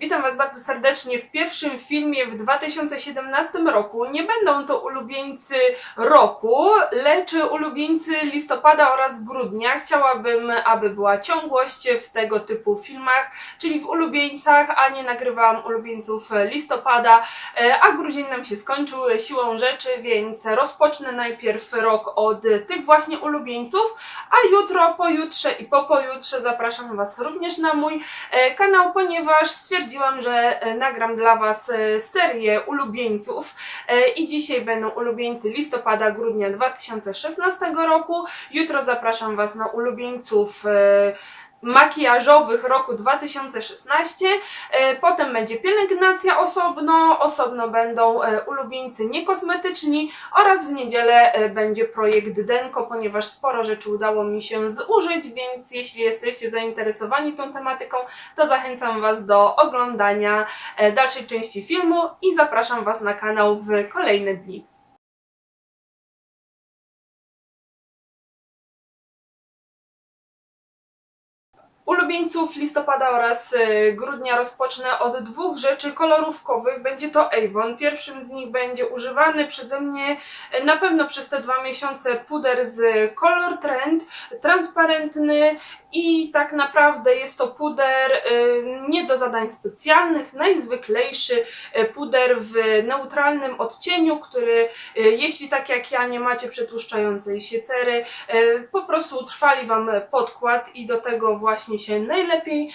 Witam Was bardzo serdecznie w pierwszym filmie w 2017 roku. Nie będą to ulubieńcy roku, lecz ulubieńcy listopada oraz grudnia. Chciałabym, aby była ciągłość w tego typu filmach, czyli w ulubieńcach, a nie nagrywałam ulubieńców listopada, E, a grudzień nam się skończył siłą rzeczy, więc rozpocznę najpierw rok od tych właśnie ulubieńców, a jutro, pojutrze i po pojutrze zapraszam Was również na mój e, kanał, ponieważ stwierdziłam, że e, nagram dla Was e, serię ulubieńców e, i dzisiaj będą ulubieńcy listopada, grudnia 2016 roku. Jutro zapraszam Was na ulubieńców makijażowych roku 2016. E, Potem będzie pielęgnacja osobno, osobno będą e, ulubieńcy niekosmetyczni oraz w niedzielę e, będzie projekt Denko, ponieważ sporo rzeczy udało mi się zużyć, więc jeśli jesteście zainteresowani tą tematyką, to zachęcam Was do oglądania dalszej części filmu i zapraszam Was na kanał w kolejne dni. Ulubieńców listopada oraz e, grudnia rozpocznę od dwóch rzeczy kolorówkowych. Będzie to Avon. Pierwszym z nich będzie używany przeze mnie e, na pewno przez te dwa miesiące puder z Color Trend, transparentny i tak naprawdę jest to puder e, nie do zadań specjalnych, najzwyklejszy e, puder w neutralnym odcieniu, który e, jeśli tak jak ja nie macie przetłuszczającej się cery, po prostu utrwali Wam podkład i do tego właśnie się najlepiej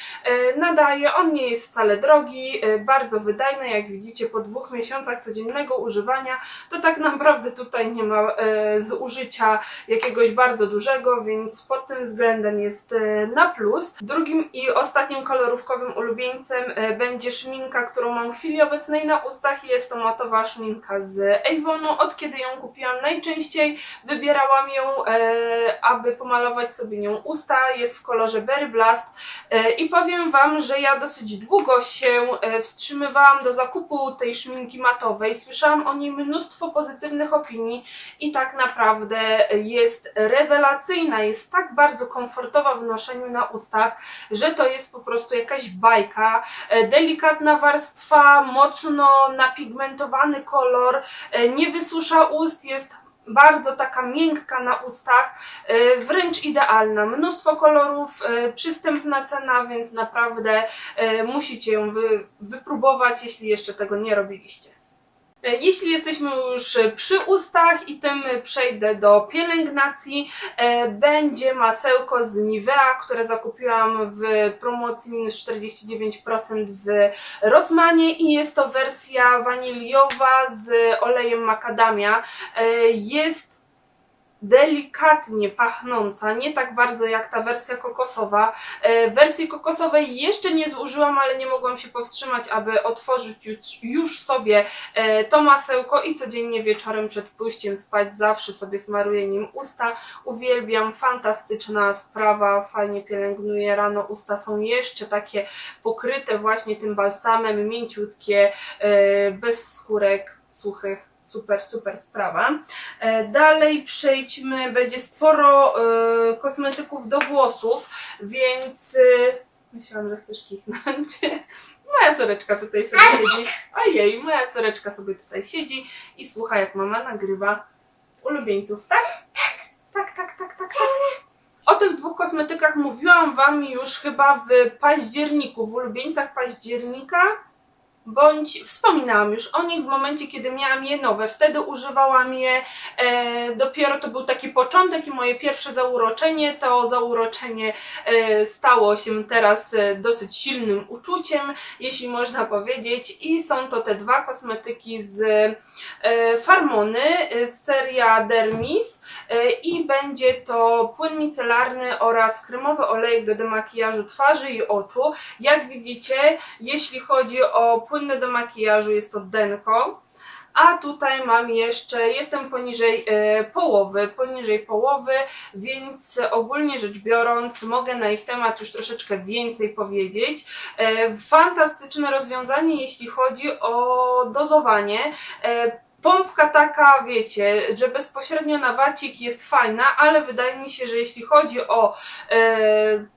nadaje. On nie jest wcale drogi, bardzo wydajny, jak widzicie po dwóch miesiącach codziennego używania, to tak naprawdę tutaj nie ma zużycia jakiegoś bardzo dużego, więc pod tym względem jest na plus. Drugim i ostatnim kolorówkowym ulubieńcem e, będzie szminka, którą mam w chwili obecnej na ustach. Jest to matowa szminka z Avonu. Od kiedy ją kupiłam najczęściej wybierałam ją, e, aby pomalować sobie nią usta. Jest w kolorze Berry Blast i powiem Wam, że ja dosyć długo się wstrzymywałam do zakupu tej szminki matowej. Słyszałam o niej mnóstwo pozytywnych opinii i tak naprawdę jest rewelacyjna, jest tak bardzo komfortowa w noszeniu na ustach, że to jest po prostu jakaś bajka. E, Delikatna warstwa, mocno napigmentowany kolor, e, nie wysusza ust, jest bardzo taka miękka na ustach, e, wręcz idealna. Mnóstwo kolorów, przystępna cena, więc naprawdę musicie ją wy, wypróbować, jeśli jeszcze tego nie robiliście. E, Jeśli jesteśmy już przy ustach i tym przejdę do pielęgnacji, e, będzie masełko z Nivea, które zakupiłam w promocji minus 49% w Rosmanie i jest to wersja waniliowa z olejem makadamia. E, Jest delikatnie pachnąca, nie tak bardzo jak ta wersja kokosowa. E, Wersji kokosowej jeszcze nie zużyłam, ale nie mogłam się powstrzymać, aby otworzyć już, sobie e, to masełko i codziennie wieczorem przed pójściem spać zawsze sobie smaruję nim usta. Uwielbiam, fantastyczna sprawa, fajnie pielęgnuje rano. Usta są jeszcze takie pokryte właśnie tym balsamem, mięciutkie, e, bez skórek suchych. Super, super sprawa. E, Dalej przejdźmy, będzie sporo e, kosmetyków do włosów, więc e, myślałam, że chcesz kichnąć. Moja córeczka tutaj sobie siedzi. Ojej, moja córeczka sobie tutaj siedzi i słucha jak mama nagrywa ulubieńców, tak? Tak, tak, tak, tak, tak. O tych dwóch kosmetykach mówiłam Wam już chyba w październiku, w ulubieńcach października bądź wspominałam już o nich w momencie, kiedy miałam je nowe. Wtedy używałam je, e, dopiero to był taki początek i moje pierwsze zauroczenie. To zauroczenie e, stało się teraz e, dosyć silnym uczuciem, jeśli można powiedzieć. I są to te dwa kosmetyki z e, Farmony, e, seria Dermis e, i będzie to płyn micelarny oraz kremowy olejek do demakijażu twarzy i oczu. Jak widzicie, jeśli chodzi o płynne do makijażu jest to Denko. A tutaj mam jeszcze, jestem poniżej e, połowy, poniżej połowy, więc ogólnie rzecz biorąc mogę na ich temat już troszeczkę więcej powiedzieć. E, fantastyczne rozwiązanie, jeśli chodzi o dozowanie. E, Pompka taka, wiecie, że bezpośrednio na wacik jest fajna, ale wydaje mi się, że jeśli chodzi o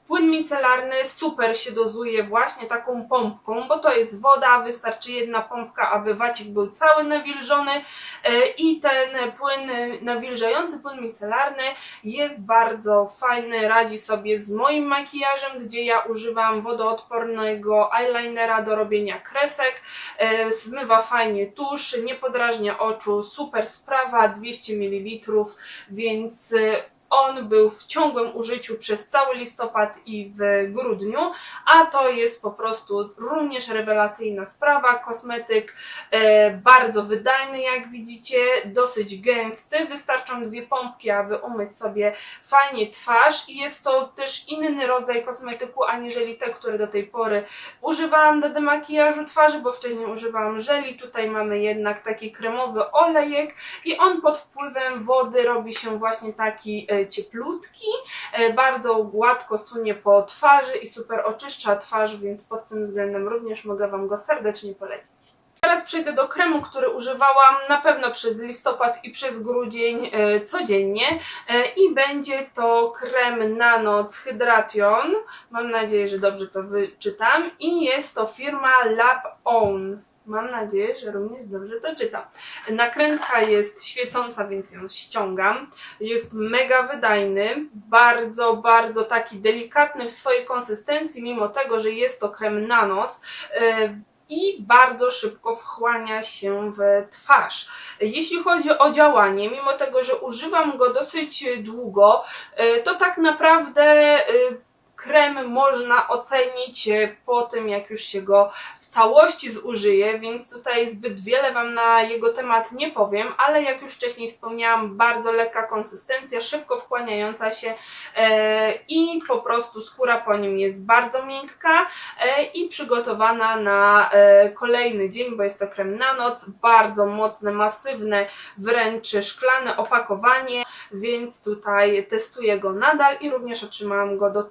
Płyn micelarny super się dozuje właśnie taką pompką, bo to jest woda, wystarczy jedna pompka, aby wacik był cały nawilżony e, i ten płyn nawilżający, płyn micelarny jest bardzo fajny, radzi sobie z moim makijażem, gdzie ja używam wodoodpornego eyelinera do robienia kresek, e, zmywa fajnie tusz, nie podrażnia oczu, super sprawa, 200 ml, więc e, on był w ciągłym użyciu przez cały listopad i w grudniu, a to jest po prostu również rewelacyjna sprawa. Kosmetyk e, bardzo wydajny, jak widzicie, dosyć gęsty. Wystarczą dwie pompki, aby umyć sobie fajnie twarz i jest to też inny rodzaj kosmetyku, aniżeli te, które do tej pory używałam do demakijażu twarzy, bo wcześniej używałam żeli. Tutaj mamy jednak taki kremowy olejek i on pod wpływem wody robi się właśnie taki e, cieplutki, e, bardzo gładko sunie po twarzy i super oczyszcza twarz, więc pod tym względem również mogę Wam go serdecznie polecić. Teraz przejdę do kremu, który używałam na pewno przez listopad i przez grudzień e, codziennie e, i będzie to krem na noc Hydration. Mam nadzieję, że dobrze to wyczytam i jest to firma Lab Own. Mam nadzieję, że również dobrze to czytam. Nakrętka jest świecąca, więc ją ściągam. Jest mega wydajny, bardzo, bardzo taki delikatny w swojej konsystencji, mimo tego, że jest to krem na noc. E, i bardzo szybko wchłania się w twarz. Jeśli chodzi o działanie, mimo tego, że używam go dosyć długo, e, to tak naprawdę e, krem można ocenić e, po tym, jak już się go w całości zużyje, więc tutaj zbyt wiele Wam na jego temat nie powiem, ale jak już wcześniej wspomniałam, bardzo lekka konsystencja, szybko wchłaniająca się e, i po prostu skóra po nim jest bardzo miękka e, i przygotowana na kolejny dzień, bo jest to krem na noc, bardzo mocne, masywne, wręcz szklane opakowanie, więc tutaj testuję go nadal i również otrzymałam go do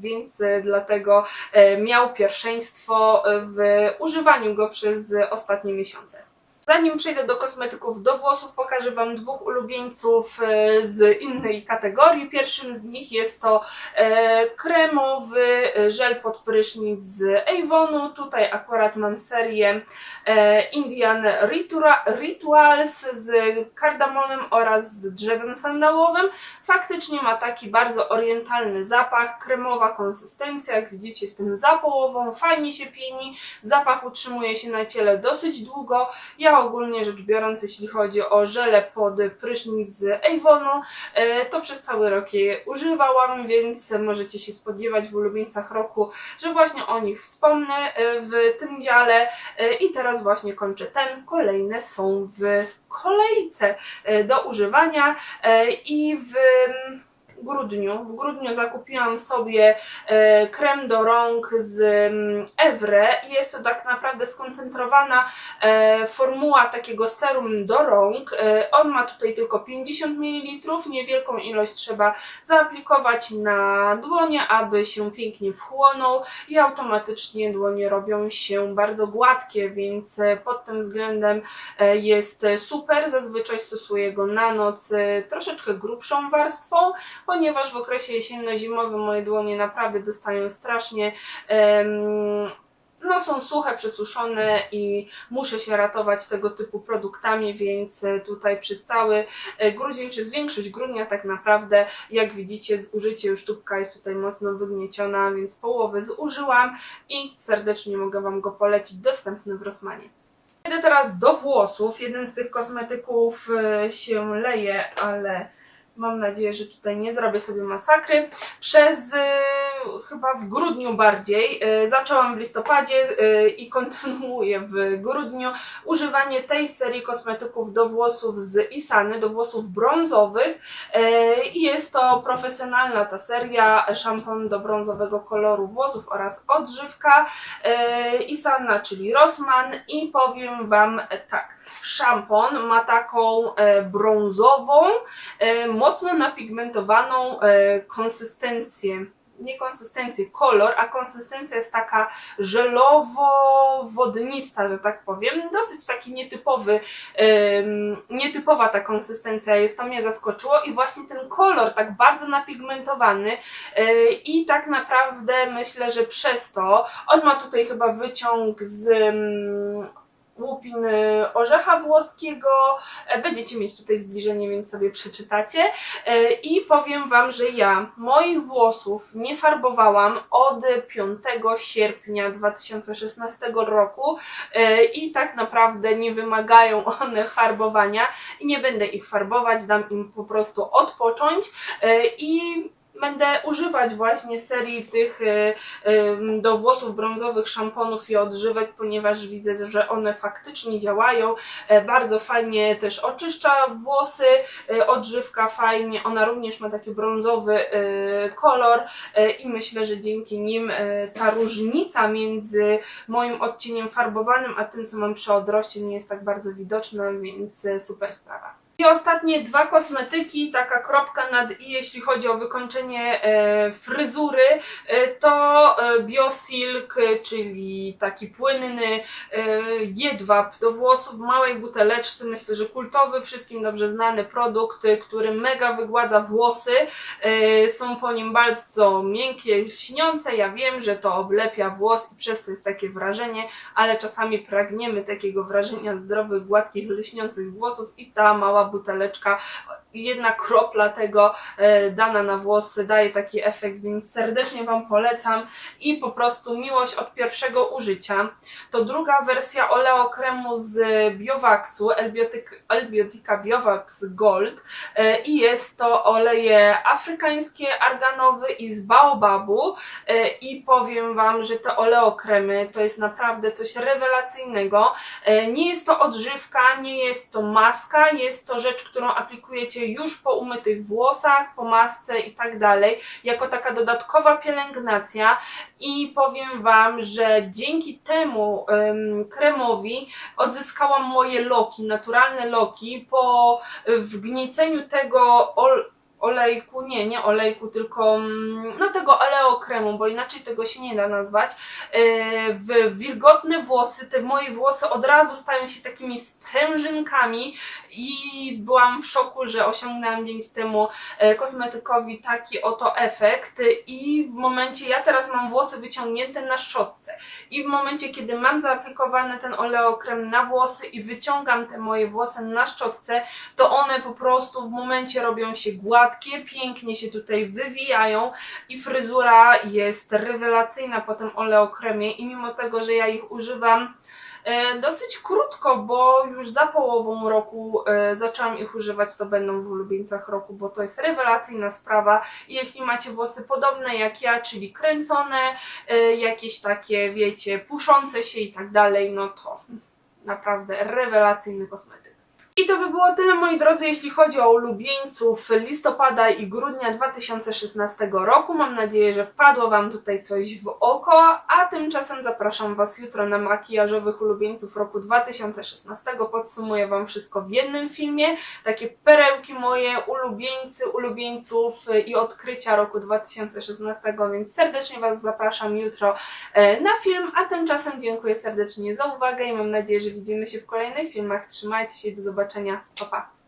więc e, dlatego e, miał pierwszeństwo w używaniu go przez ostatnie miesiące. Zanim przejdę do kosmetyków do włosów, pokażę Wam dwóch ulubieńców e, z innej kategorii. Pierwszym z nich jest to e, kremowy żel pod prysznic z Avonu. Tutaj akurat mam serię e, Indian Rituals z kardamonem oraz drzewem sandałowym. Faktycznie ma taki bardzo orientalny zapach, kremowa konsystencja, jak widzicie jestem za połową, fajnie się pieni, zapach utrzymuje się na ciele dosyć długo. Ja ogólnie rzecz biorąc, jeśli chodzi o żele pod prysznic z Avonu, e, to przez cały rok je używałam, więc możecie się spodziewać w ulubieńcach roku, że właśnie o nich wspomnę e, w tym dziale. E, i teraz właśnie kończę ten, kolejne są w kolejce do używania i w grudniu. W grudniu zakupiłam sobie e, krem do rąk z mm, Evre i jest to tak naprawdę skoncentrowana e, formuła takiego serum do rąk. E, on ma tutaj tylko 50 ml, niewielką ilość trzeba zaaplikować na dłonie, aby się pięknie wchłonął i automatycznie dłonie robią się bardzo gładkie, więc pod tym względem jest super. Zazwyczaj stosuję go na noc troszeczkę grubszą warstwą, ponieważ w okresie jesienno-zimowym moje dłonie naprawdę dostają strasznie. Um, no, są suche, przesuszone i muszę się ratować tego typu produktami, więc e, tutaj przez cały e, grudzień, przez większość grudnia tak naprawdę, jak widzicie, zużycie już tubka jest tutaj mocno wygnieciona, więc połowę zużyłam i serdecznie mogę Wam go polecić, dostępny w Rosmanie. Idę teraz do włosów. Jeden z tych kosmetyków e, się leje, ale Mam nadzieję, że tutaj nie zrobię sobie masakry. Przez y, chyba w grudniu bardziej, y, zaczęłam w listopadzie y, i kontynuuję w grudniu używanie tej serii kosmetyków do włosów z Isany, do włosów brązowych. Y, I jest to profesjonalna ta seria, szampon do brązowego koloru włosów oraz odżywka. Isana, czyli Rossmann i powiem Wam tak szampon ma taką e, brązową, e, mocno napigmentowaną e, konsystencję. Nie konsystencję, kolor, a konsystencja jest taka żelowo-wodnista, że tak powiem. Dosyć taki nietypowy, ym, nietypowa ta konsystencja jest, to mnie zaskoczyło i właśnie ten kolor tak bardzo napigmentowany yy, i tak naprawdę myślę, że przez to, on ma tutaj chyba wyciąg z ym, łupiny orzecha włoskiego, E, Będziecie mieć tutaj zbliżenie, więc sobie przeczytacie. E, I powiem Wam, że ja moich włosów nie farbowałam od 5 sierpnia 2016 roku e, i tak naprawdę nie wymagają one farbowania i nie będę ich farbować, dam im po prostu odpocząć i będę używać właśnie serii tych em, do włosów brązowych szamponów i odżywek, ponieważ widzę, że one faktycznie działają. E, Bardzo fajnie też oczyszcza włosy, e, odżywka fajnie, ona również ma taki brązowy e, kolor i myślę, że dzięki nim ta różnica między moim odcieniem farbowanym a tym, co mam przy odroście nie jest tak bardzo widoczna, więc super sprawa. I ostatnie dwa kosmetyki, taka kropka nad i, jeśli chodzi o wykończenie e, fryzury, e, to e, Biosilk, czyli taki płynny jedwab do włosów w małej buteleczce, myślę, że kultowy, wszystkim dobrze znany produkt, który mega wygładza włosy, są po nim bardzo miękkie, lśniące, ja wiem, że to oblepia włos i przez to jest takie wrażenie, ale czasami pragniemy takiego wrażenia zdrowych, gładkich, lśniących włosów i ta mała buteleczka, jedna kropla tego e, dana na włosy daje taki efekt, więc serdecznie Wam polecam i po prostu miłość od pierwszego użycia. To druga wersja oleo kremu z Biowaxu, Elbiotika Biowax Gold e, i jest to oleje afrykańskie, arganowy i z baobabu e, i powiem Wam, że te oleo kremy to jest naprawdę coś rewelacyjnego. Nie jest to odżywka, nie jest to maska, jest to rzecz, którą aplikujecie już po umytych włosach, po masce i tak dalej, jako taka dodatkowa pielęgnacja. I powiem Wam, że dzięki temu em, kremowi odzyskałam moje loki, naturalne loki po wgnieceniu tego ol olejku, nie, nie olejku, tylko mm, no tego oleo kremu, bo inaczej tego się nie da nazwać, e, w wilgotne włosy, te moje włosy od razu stają się takimi sprężynkami i byłam w szoku, że osiągnęłam dzięki temu e, kosmetykowi taki oto efekt i w momencie, ja teraz mam włosy wyciągnięte na szczotce i w momencie, kiedy mam zaaplikowany ten oleokrem na włosy i wyciągam te moje włosy na szczotce, to one po prostu w momencie robią się gładkie, pięknie się tutaj wywijają i fryzura jest rewelacyjna po tym oleokremie i mimo tego, że ja ich używam e, dosyć krótko, bo już za połową roku e, zaczęłam ich używać, to będą w ulubieńcach roku, bo to jest rewelacyjna sprawa jeśli macie włosy podobne jak ja, czyli kręcone, e, jakieś takie, wiecie, puszące się i tak dalej, no to naprawdę rewelacyjny kosmetyk. I to by było tyle, moi drodzy, jeśli chodzi o ulubieńców listopada i grudnia 2016 roku. Mam nadzieję, że wpadło Wam tutaj coś w oko, a tymczasem zapraszam Was jutro na makijażowych ulubieńców roku 2016. Podsumuję Wam wszystko w jednym filmie. Takie perełki moje, ulubieńcy, ulubieńców i odkrycia roku 2016, więc serdecznie Was zapraszam jutro e, na film, a tymczasem dziękuję serdecznie za uwagę i mam nadzieję, że widzimy się w kolejnych filmach. Trzymajcie się do zobaczenia. Pa, pa.